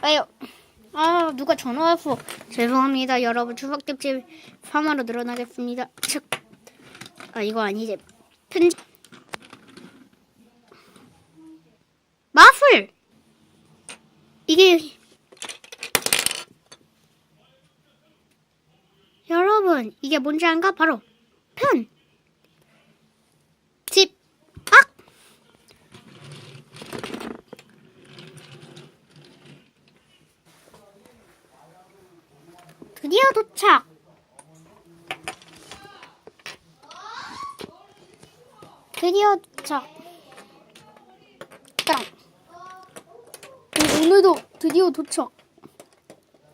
아유, 아 누가 전화 왔어. 죄송합니다, 여러분. 추석특집 3화로 늘어나겠습니다. 즉, 아 이거 아니지. 편 마술. 이게 여러분 이게 뭔지 안가? 바로 편. 집. 악. 드디어 도착. 드디어 도착. 땅. 오, 오늘도 드디어 도착.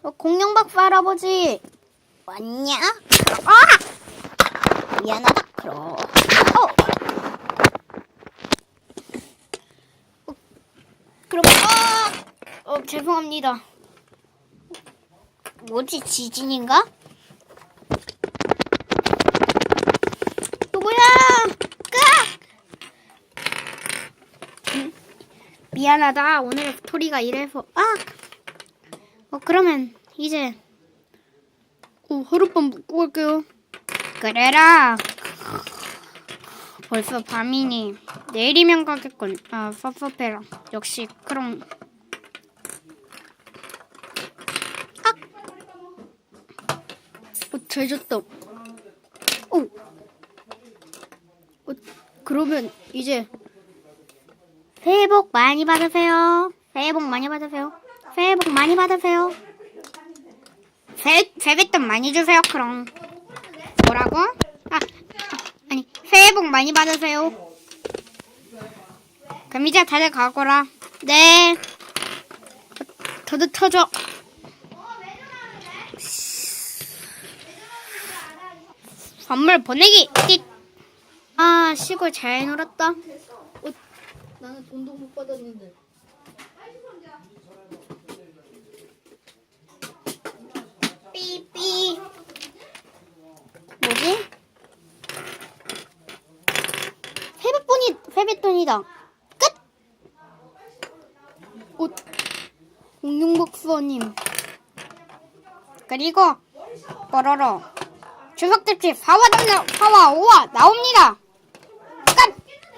어, 공룡박사 할아버지. 왔냐? 아! 미안하다, 크로. 어. 어, 그럼, 아! 어, 죄송합니다. 뭐지, 지진인가? 누구야? 음, 미안하다. 오늘 스토리가 이래서. 아! 어, 그러면 이제 어, 하룻밤 묵고 갈게요. 그래라. 벌써 밤이니 내일이면 가겠군. 아, 섭섭해라. 역시 그럼. 아! 어, 잘 잤다. 오. 어, 그러면 이제 새해 복 많이 받으세요. 새해 복 많이 받으세요. 새해 복 많이 받으세요. 세, 세뱃돈 많이 주세요, 그럼. 뭐라고? 아, 아, 아니, 새해 복 많이 받으세요. 그럼 이제 다들 가거라. 네. 저도 터져. 선물 보내기! 띡! 아, 시골 잘 놀았다. 어, 나는 돈도 못 받았는데. 삐삐. 뭐지? 세뱃돈이, 세뱃돈이다. 끝! 어, 공룡박사님. 그리고, 뽀로로. 추석특집 4화 담력, 4화 5화 나옵니다!